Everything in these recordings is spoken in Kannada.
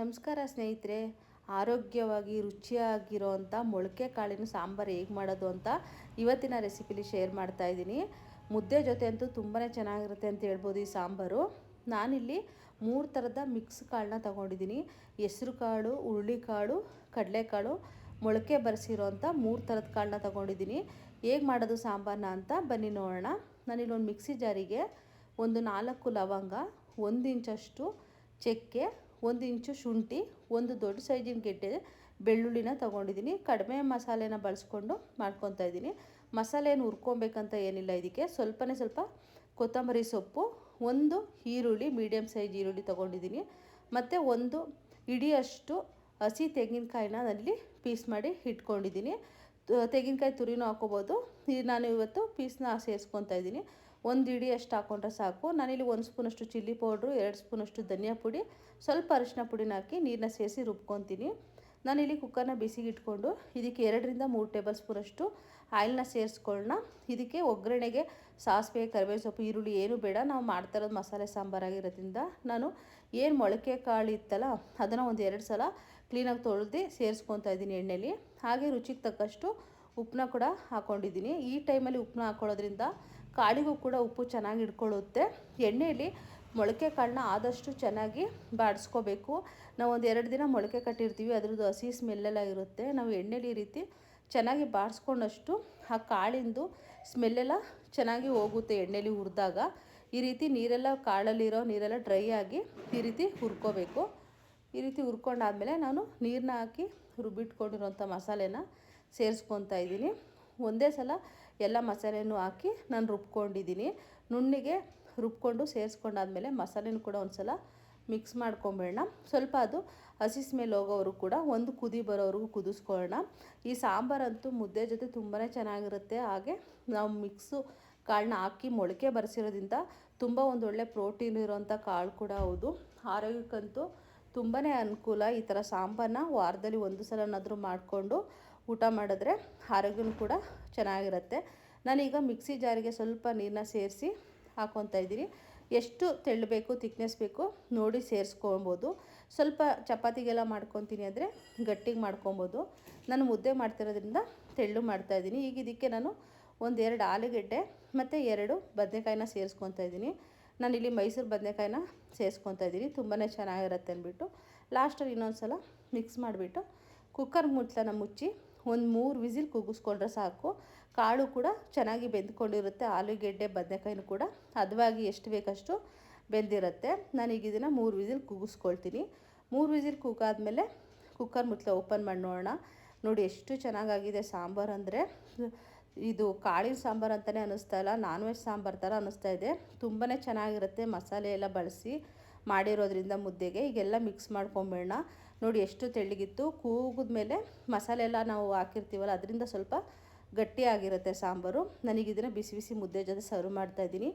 ನಮಸ್ಕಾರ ಸ್ನೇಹಿತರೆ. ಆರೋಗ್ಯವಾಗಿ ರುಚಿಯಾಗಿರೋವಂಥ ಮೊಳಕೆ ಕಾಳಿನ ಸಾಂಬಾರು ಹೇಗೆ ಮಾಡೋದು ಅಂತ ಇವತ್ತಿನ ರೆಸಿಪಿಲಿ ಶೇರ್ ಮಾಡ್ತಾ ಇದ್ದೀನಿ. ಮುದ್ದೆ ಜೊತೆ ಅಂತೂ ತುಂಬಾ ಚೆನ್ನಾಗಿರುತ್ತೆ ಅಂತ ಹೇಳ್ಬೋದು ಈ ಸಾಂಬಾರು. ನಾನಿಲ್ಲಿ ಮೂರು ಥರದ ಮಿಕ್ಸ್ ಕಾಳನ್ನ ತೊಗೊಂಡಿದ್ದೀನಿ. ಹೆಸ್ರು ಕಾಳು ಹುರುಳಿಕಾಳು ಕಡಲೆಕಾಳು ಮೊಳಕೆ ಬರೆಸಿರೋವಂಥ ಮೂರು ಥರದ ಕಾಳನ್ನ ತೊಗೊಂಡಿದ್ದೀನಿ. ಹೇಗೆ ಮಾಡೋದು ಸಾಂಬಾರನ್ನ ಅಂತ ಬನ್ನಿ ನೋಡೋಣ. ನಾನಿಲ್ಲಿ ಒಂದು ಮಿಕ್ಸಿ ಜಾರಿಗೆ ಒಂದು ನಾಲ್ಕು ಲವಂಗ, ಒಂದು ಇಂಚಷ್ಟು ಚಕ್ಕೆ ಒಂದು ಇಂಚು ಶುಂಠಿ, ಒಂದು ದೊಡ್ಡ ಸೈಜಿನ ಗೆಡ್ಡೆ ಬೆಳ್ಳುಳ್ಳಿನ ತೊಗೊಂಡಿದ್ದೀನಿ. ಕಡಿಮೆ ಮಸಾಲೆನ ಬಳಸ್ಕೊಂಡು ಮಾಡ್ಕೊತಾ ಇದ್ದೀನಿ. ಮಸಾಲೆ ಏನು ಹುರ್ಕೊಬೇಕಂತ ಏನಿಲ್ಲ ಇದಕ್ಕೆ. ಸ್ವಲ್ಪನೇ ಸ್ವಲ್ಪ ಕೊತ್ತಂಬರಿ ಸೊಪ್ಪು, ಒಂದು ಈರುಳ್ಳಿ ಮೀಡಿಯಮ್ ಸೈಜ್ ಈರುಳ್ಳಿ ತೊಗೊಂಡಿದ್ದೀನಿ. ಮತ್ತು ಒಂದು ಇಡಿಯಷ್ಟು ಹಸಿ ತೆಂಗಿನಕಾಯಿನ ಅಲ್ಲಿ ಪೀಸ್ ಮಾಡಿ ಇಟ್ಕೊಂಡಿದ್ದೀನಿ. ತೆಂಗಿನಕಾಯಿ ತುರಿನೂ ಹಾಕೋಬೋದು. ನಾನು ಇವತ್ತು ಪೀಸ್ನ ಸೇರಿಸ್ಕೊತಾ ಇದ್ದೀನಿ. ಒಂದು ಇಡಿ ಅಷ್ಟು ಹಾಕೊಂಡ್ರೆ ಸಾಕು. ನಾನಿಲ್ಲಿ ಒಂದು ಸ್ಪೂನಷ್ಟು ಚಿಲ್ಲಿ ಪೌಡ್ರು, ಎರಡು ಸ್ಪೂನಷ್ಟು ಧನಿಯಾ ಪುಡಿ, ಸ್ವಲ್ಪ ಅರಿಶಿನ ಪುಡಿನ ಹಾಕಿ ನೀರನ್ನ ಸೇರಿಸಿ ರುಬ್ಕೊತೀನಿ. ನಾನಿಲ್ಲಿ ಕುಕ್ಕರ್ನ ಬಿಸಿಗೆ ಇಟ್ಕೊಂಡು ಇದಕ್ಕೆ ಎರಡರಿಂದ ಮೂರು ಟೇಬಲ್ ಸ್ಪೂನಷ್ಟು ಆಯಿಲ್ನ ಸೇರಿಸ್ಕೊಳ್ಳೋಣ. ಇದಕ್ಕೆ ಒಗ್ಗರಣೆಗೆ ಸಾಸಿವೆ ಕರಿಬೇವು ಸೊಪ್ಪು, ಈರುಳ್ಳಿ ಏನು ಬೇಡ. ನಾವು ಮಾಡ್ತಾ ಇರೋದು ಮಸಾಲೆ ಸಾಂಬಾರಾಗಿರೋದ್ರಿಂದ ನಾನು ಏನು ಮೊಳಕೆ ಕಾಳು ಇತ್ತಲ್ಲ, ಅದನ್ನು ಒಂದು ಎರಡು ಸಲ ಕ್ಲೀನಾಗಿ ತೊಳೆದು ಸೇರಿಸ್ಕೊತಾ ಇದ್ದೀನಿ ಎಣ್ಣೆಲಿ. ಹಾಗೆ ರುಚಿಗೆ ತಕ್ಕಷ್ಟು ಉಪ್ಪನ್ನ ಕೂಡ ಹಾಕ್ಕೊಂಡಿದ್ದೀನಿ ಈ ಟೈಮಲ್ಲಿ ಉಪ್ಪನ್ನ ಹಾಕ್ಕೊಳ್ಳೋದ್ರಿಂದ ಕಾಳಿಗೂ ಕೂಡ ಉಪ್ಪು ಚೆನ್ನಾಗಿ ಹಿಡ್ಕೊಳ್ಳುತ್ತೆ ಎಣ್ಣೆಯಲ್ಲಿ ಮೊಳಕೆ ಕಾಳನ್ನ ಆದಷ್ಟು ಚೆನ್ನಾಗಿ ಬಾಡಿಸ್ಕೋಬೇಕು. ನಾವು ಒಂದು ಎರಡು ದಿನ ಮೊಳಕೆ ಕಟ್ಟಿರ್ತೀವಿ, ಅದ್ರದ್ದು ಹಸಿ ಸ್ಮೆಲ್ಲೆಲ್ಲ ಇರುತ್ತೆ. ನಾವು ಎಣ್ಣೆಲಿ ಈ ರೀತಿ ಚೆನ್ನಾಗಿ ಬಾಡಿಸ್ಕೊಂಡಷ್ಟು ಆ ಕಾಳಿಂದು ಸ್ಮೆಲ್ಲೆಲ್ಲ ಚೆನ್ನಾಗಿ ಹೋಗುತ್ತೆ ಎಣ್ಣೆಲಿ ಹುರಿದಾಗ. ಈ ರೀತಿ ನೀರೆಲ್ಲ ಕಾಳಲ್ಲಿರೋ, ನೀರೆಲ್ಲ ಡ್ರೈ ಆಗಿ ಈ ರೀತಿ ಹುರ್ಕೋಬೇಕು. ಈ ರೀತಿ ಹುರ್ಕೊಂಡಾದ್ಮೇಲೆ ನಾನು ನೀರನ್ನ ಹಾಕಿ ರುಬ್ಬಿಟ್ಕೊಂಡಿರೋಂಥ ಮಸಾಲೆನ ಸೇರಿಸ್ಕೊತಾ ಇದ್ದೀನಿ. ಒಂದೇ ಸಲ ಎಲ್ಲ ಮಸಾಲೆನೂ ಹಾಕಿ ನಾನು ರುಬ್ಕೊಂಡಿದ್ದೀನಿ. ನುಣ್ಣಿಗೆ ರುಬ್ಕೊಂಡು ಸೇರಿಸ್ಕೊಂಡಾದ್ಮೇಲೆ ಮಸಾಲೆನೂ ಕೂಡ ಒಂದು ಸಲ ಮಿಕ್ಸ್ ಮಾಡ್ಕೊಂಬೇಡ ಸ್ವಲ್ಪ ಅದು ಹಸಿ ಸ್ಮೆಲ್ ಹೋಗೋವರೆಗೂ ಕೂಡ ಒಂದು ಕುದಿ ಬರೋವ್ರಿಗೂ ಕುದಿಸ್ಕೊಳ್ಳೋಣ. ಈ ಸಾಂಬಾರಂತೂ ಮುದ್ದೆ ಜೊತೆ ತುಂಬಾ ಚೆನ್ನಾಗಿರುತ್ತೆ. ಹಾಗೆ ನಾವು ಮಿಕ್ಸು ಕಾಳನ್ನ ಹಾಕಿ ಮೊಳಕೆ ಬರೆಸಿರೋದ್ರಿಂದ ತುಂಬ ಒಂದು ಒಳ್ಳೆ ಪ್ರೋಟೀನ್ ಇರೋವಂಥ ಕಾಳು ಕೂಡ ಹೌದು. ಆರೋಗ್ಯಕ್ಕಂತೂ ತುಂಬಾ ಅನುಕೂಲ ಈ ಥರ ಸಾಂಬಾರನ್ನ ವಾರದಲ್ಲಿ ಒಂದು ಸಲನಾದರೂ ಮಾಡಿಕೊಂಡು ಊಟ ಮಾಡಿದ್ರೆ ಆರೋಗ್ಯನೂ ಕೂಡ ಚೆನ್ನಾಗಿರುತ್ತೆ. ನಾನೀಗ ಮಿಕ್ಸಿ ಜಾರಿಗೆ ಸ್ವಲ್ಪ ನೀರನ್ನ ಸೇರಿಸಿ ಹಾಕ್ಕೊತಾ ಇದ್ದೀನಿ. ಎಷ್ಟು ತೆಳ್ಳಬೇಕು ತಿಕ್ನೆಸ್ ಬೇಕು ನೋಡಿ ಸೇರಿಸ್ಕೊಬೋದು ಸ್ವಲ್ಪ ಚಪಾತಿಗೆಲ್ಲ ಮಾಡ್ಕೊತೀನಿ ಅಂದರೆ ಗಟ್ಟಿಗೆ ಮಾಡ್ಕೊಬೋದು ನಾನು ಮುದ್ದೆ ಮಾಡ್ತಿರೋದ್ರಿಂದ ತೆಳ್ಳು ಮಾಡ್ತಾಯಿದ್ದೀನಿ ಈಗ ಇದಕ್ಕೆ ನಾನು ಒಂದೆರಡು ಆಲೂಗೆಡ್ಡೆ ಮತ್ತು ಎರಡು ಬದನೆಕಾಯಿನ ಸೇರಿಸ್ಕೊತಾ ಇದ್ದೀನಿ. ಇಲ್ಲಿ ಮೈಸೂರು ಬದನೆಕಾಯಿನ ಸೇರಿಸ್ಕೊತಾ ಇದ್ದೀನಿ. ತುಂಬಾ ಚೆನ್ನಾಗಿರುತ್ತೆ ಅಂದ್ಬಿಟ್ಟು ಲಾಸ್ಟಲ್ಲಿ ಇನ್ನೊಂದು ಸಲ ಮಿಕ್ಸ್ ಮಾಡಿಬಿಟ್ಟು ಕುಕ್ಕರ್ ಮುಚ್ಚಲನ ಮುಚ್ಚಿ ಒಂದು ಮೂರು ವಿಸಿಲ್ ಕೂಗಿಸ್ಕೊಂಡ್ರೆ ಸಾಕು. ಕಾಳು ಕೂಡ ಚೆನ್ನಾಗಿ ಬೆಂದ್ಕೊಂಡಿರುತ್ತೆ. ಆಲೂಗೆಡ್ಡೆ ಬದನೆಕಾಯಿನೂ ಕೂಡ ಹದವಾಗಿ ಎಷ್ಟು ಬೇಕಷ್ಟು ಬೆಂದಿರುತ್ತೆ. ನಾನೀಗ ಇದನ್ನು ಮೂರು ವಿಸಿಲ್ ಕೂಗಿಸ್ಕೊಳ್ತೀನಿ. ಮೂರು ವಿಸಿಲ್ ಕೂಗಾದ್ಮೇಲೆ ಕುಕ್ಕರ್ ಮುತ್ತಲೆ ಓಪನ್ ಮಾಡಿ ನೋಡೋಣ. ನೋಡಿ ಎಷ್ಟು ಚೆನ್ನಾಗಾಗಿದೆ ಸಾಂಬಾರು ಅಂದರೆ. ಇದು ಕಾಳಿನ ಸಾಂಬಾರು ಅಂತಲೇ ಅನ್ನಿಸ್ತಾ ಇಲ್ಲ, ನಾನ್ ವೆಜ್ ಸಾಂಬಾರು ಥರ ಅನ್ನಿಸ್ತಾ ಇದೆ. ತುಂಬಾ ಚೆನ್ನಾಗಿರುತ್ತೆ ಮಸಾಲೆ ಎಲ್ಲ ಬಳಸಿ. ಮಾಡಿರೋದ್ರಿಂದ ಮುದ್ದೆಗೆ ಈಗೆಲ್ಲ ಮಿಕ್ಸ್ ಮಾಡ್ಕೊಂಬಿಡೋಣ. ನೋಡಿ ಎಷ್ಟು ತೆಳ್ಳಗಿತ್ತು. ಕೂಗಿದ್ಮೇಲೆ ಮಸಾಲೆ ಎಲ್ಲ ನಾವು ಹಾಕಿರ್ತೀವಲ್ಲ, ಅದರಿಂದ ಸ್ವಲ್ಪ ಗಟ್ಟಿಯಾಗಿರುತ್ತೆ ಸಾಂಬಾರು. ನನಗೆ ಇದನ್ನು ಬಿಸಿ ಬಿಸಿ ಮುದ್ದೆ ಜೊತೆ ಸರ್ವ್ ಮಾಡ್ತಾಯಿದ್ದೀನಿ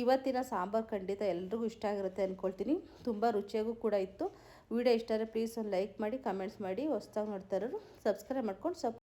ಇವತ್ತಿನ ಸಾಂಬಾರು ಖಂಡಿತ ಎಲ್ರಿಗೂ ಇಷ್ಟ ಆಗಿರುತ್ತೆ ಅಂದ್ಕೊಳ್ತೀನಿ ತುಂಬ ರುಚಿಯಾಗೂ ಕೂಡ ಇತ್ತು. ವಿಡಿಯೋ ಇಷ್ಟ ಆದರೆ ಪ್ಲೀಸ್ ಒಂದು ಲೈಕ್ ಮಾಡಿ ಕಮೆಂಟ್ಸ್ ಮಾಡಿ. ಹೊಸ್ದಾಗಿ ನೋಡ್ತಾ ಇರೋರು ಸಬ್ಸ್ಕ್ರೈಬ್ ಮಾಡ್ಕೊಂಡು ಸಪ್